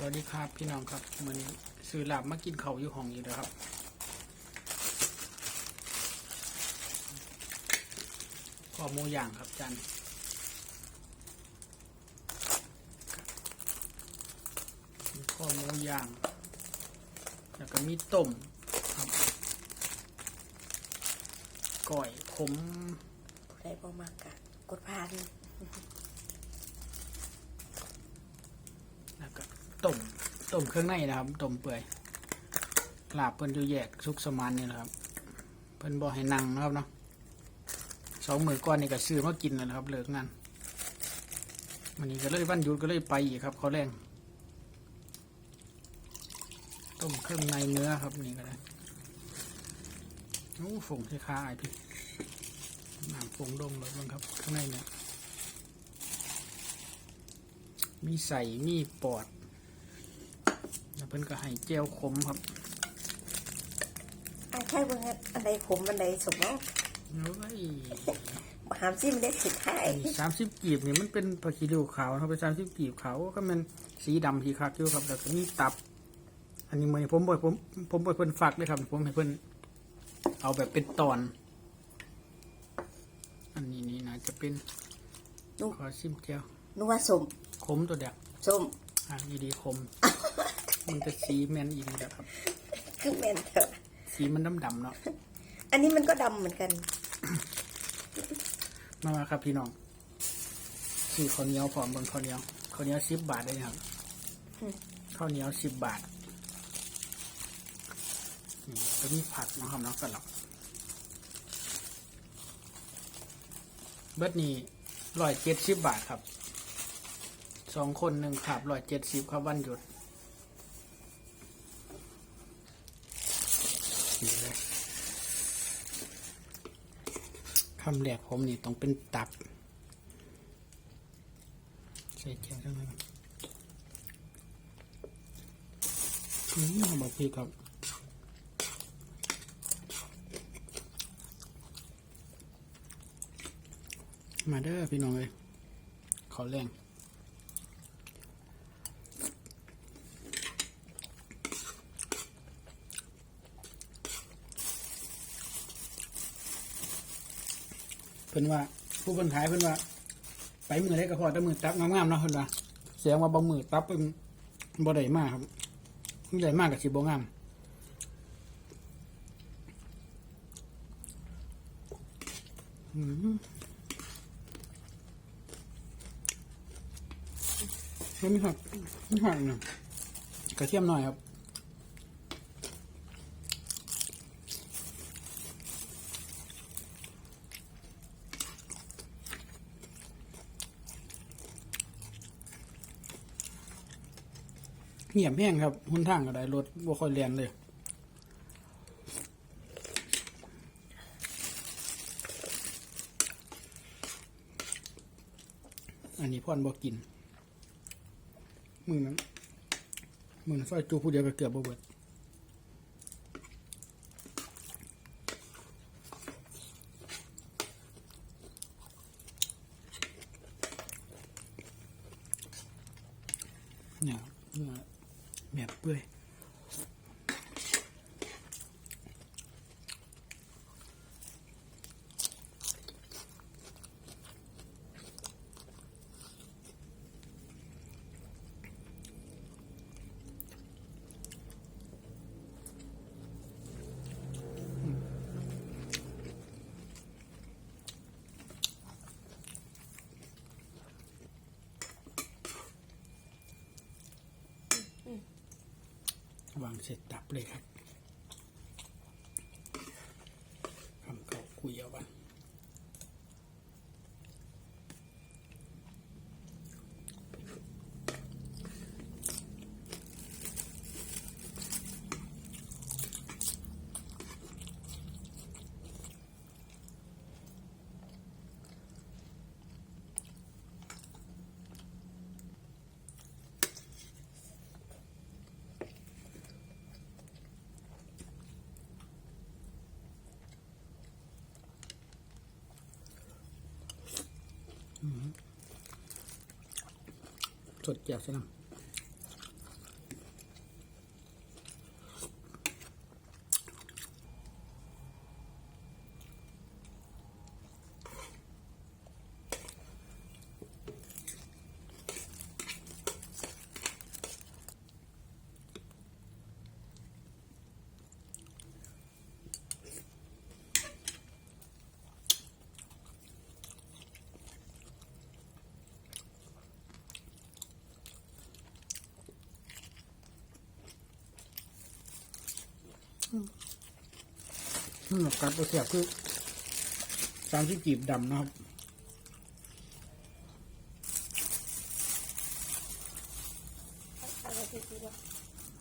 สวัสดีครับพี่น้องครับมันซื้อหลาบมากินเขาอยู่ห้องอยู่นะครับข้อมูย่างครับจันข้อมูย่าง แล้วก็มีต้มครับก่อยขมผู้บ่มากกะกดผ่าน แล้วก็ ต้มต้มเครื่องในนะครับต้มเปื่อยลาบเพิ่นอยู่แยกซุกสมานนี่แหละครับ เพิ่นบอกให้นั่งนะครับเนาะสองมือก่อนนี่ก็ซื้อมากินแล้วนะครับ เลิกงานวันนี้ก็เลยวันหยุดก็เลยไปอีกครับเขาแรงต้มเครื่องในเนื้อครับนี่ก็ได้โอ้ฝงที่ค้าไอพี่น้ำฝงดงเลยบ้างครับข้างในเนี่ยมีใส่มีปอด เพิ่นก็ให้เจลขมครับอันแค่เบิ่งว่าอันใดขมอันใดสมเนาะโอ้ยหามซิมได้สุดท้ายสามสิบกีบนี่มันเป็นผักชีริวขาวนะครับเป็นสามสิบกีบขาวก็มันสีดำสีขาวอยู่ครับแล้วก็มีตับ อันนี้มันผมบ่อยผมผมบ่อยเพิ่นฝากเลยครับผมให้เพิ่นเอาแบบเป็นตอน อันนี้นี่นะจะเป็นขอซิมเจียวนัวสมขมตัวเดียวสมอะดีดีๆขม มันจะสีแมนอีกแล้วครับ คือแม่นเถอะสีมันดำๆเนาะอันนี้มันก็ดำเหมือนกัน มามาครับพี่น้องซื้อข้าวเหนียวพร้อมบนข้าวเหนียวข้าวเหนียวสิบบาทเลยครับอืมข้าวเหนียวสิบบาทนี่ก็มีผักนะครับเนาะกันหรอกเบิดนี้ร้อยเจ็ดสิบบาทครับสองคนหนึ่งขับร้อยเจ็ดสิบครับวันหยุดนี่เลยคำแหลกผมนี่ต้องเป็นตับ ใส่เจียวทั้งนั้นอืมมบอกพี่ครับมาเด้อพี่น้องเลยขอแรง พิ่นว่า ผู้เพิ่นขายเพิ่นว่า ไปมือได้ก็พอแต่มือตับงามๆเนาะเพิ่นว่าเสียงว่าบางมือตับเป็นบ่ได้มากครับมันใหญ่มากกับสิบ่งามอืมแล้วมีผักมีผักหน่อยกระเทียมหน่อยครับ เหี่ยบแห้งครับหุนทางก็ได้รถบ่ค่อยเรียนเลยอันนี้พ่อนบอกินมือนั้นมือนั้นซอยจูผู้เดียวก็เกือบบ่เบิดเนี่ยเนื้อแบบเปื่อย วางเสร็จดับเลยครับคำเขาคุยเอาวัน สดแจ่วใช่ไหม อืมกัดตัวเสียบคือสามสิบกีบดำนะครับ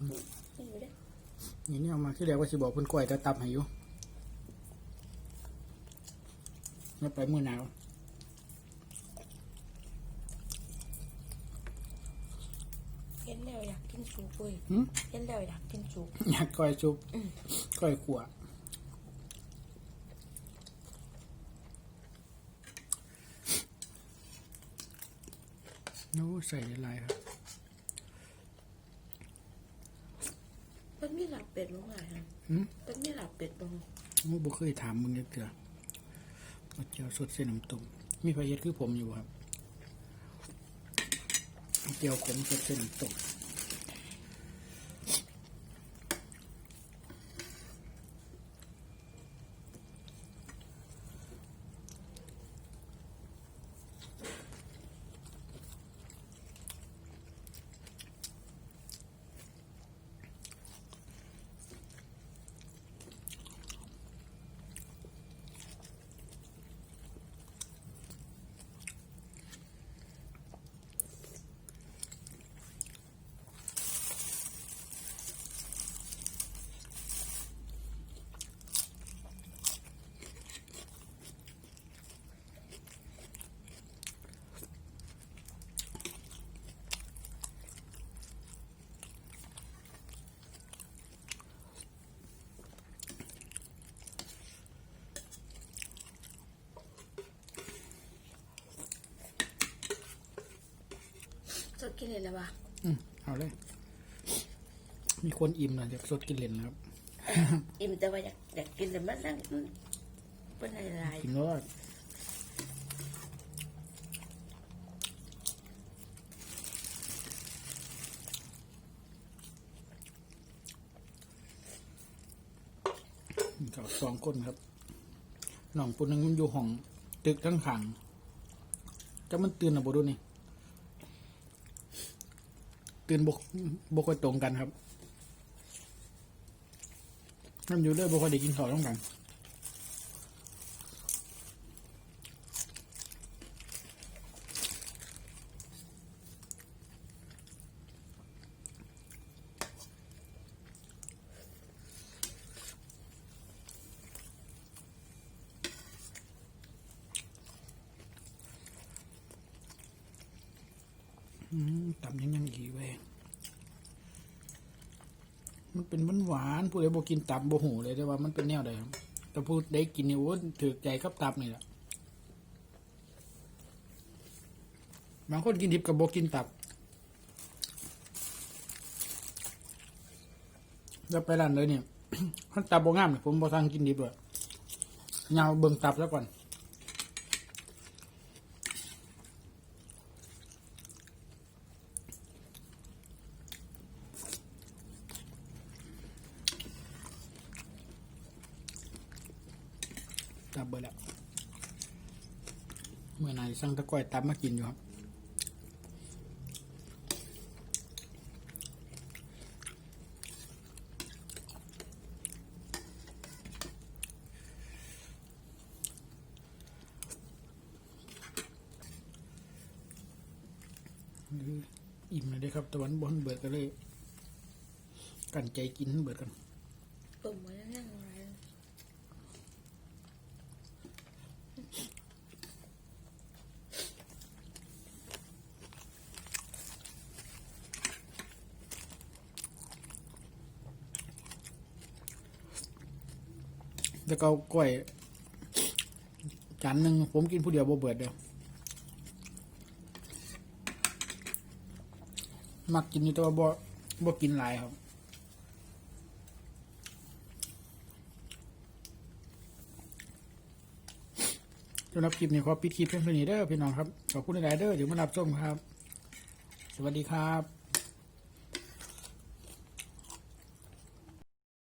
นี่นี่อยู่เด้อนี่ยเอามาที่เรียกว่าสิบอกเพิ่นกล้วยจะตับให้อยู่แล้วไปมือหนาว เห็น แล้วอยากกินสุกเว้ยหืมเห็นแล้วอยากกินสุกอยากก้อยชุบก้อยขัวโน้ใส่อะไรครับ มันมีหลับเป็ดมั้งไงฮะหืม มันมีหลับเป็ดมั้งโอ้บ่เคยถามมึงเลยเถื่อว่าเจียวสดเส้นน้ำตุ่มมีพระเฮ็ดคือผมอยู่ครับเจียวขมสดเส้นน้ำตุ่ม ดกินเลยแล้ววะอืมเอาเลย มีคนอิ่มนะเดี๋ยวสดกินเล่นนะครับ อิ่มแต่ว่าอยากอยากกินแต่มันนั่งเป็นอะไรกินแล้วกับสองคนครับน้องคนหนึ่งมันอยู่ห้องตึกทั้งขังจะมันตื่นหรือบ่ดูนี่ ตื่นบกบกค่ตรงกันครับนั่นอยู่เรื่อยบกค่อยได้กินข้าวต้องกันอืมตำยังยังอีกเว้ย มันเป็นหวานหวานผู้ใดบ่กินตับบ่หูเลยแต่ว่ามันเป็นแนวใดครับแต่ผู้ใดกินนี่โอ้ถือใจกับตับนี่แหละบางคนกินดิบกับบ่กินตับแล้วไปร้านเลยเนี่ยถ้าตับบ่งามเนี่ยผมบ่ทางกินดิบเลยยาเบิ่งตับแล้วก่อน ตับเบิดแล้วเมื่อไหร่สั่งตะก้อยตับมากินอยู่ครับอิ่มเลยครับตะวันบนเบิดก็เลย กันใจกินเบิดกัน ตุ่มมันนั่งอะไร แล้วก็เอากล้วยจานหนึ่งผมกินผู้เดียวบ่เบิดเดียวมักกินอยู่แต่ว่าบ่บ่กินหลายครับสำหรับคลิปนี้ขอปิดคลิปเพียงเท่านี้เด้อพี่น้องครับขอบคุณหลายเด้อเดี๋ยวมารับชมครับ สวัสดีครับ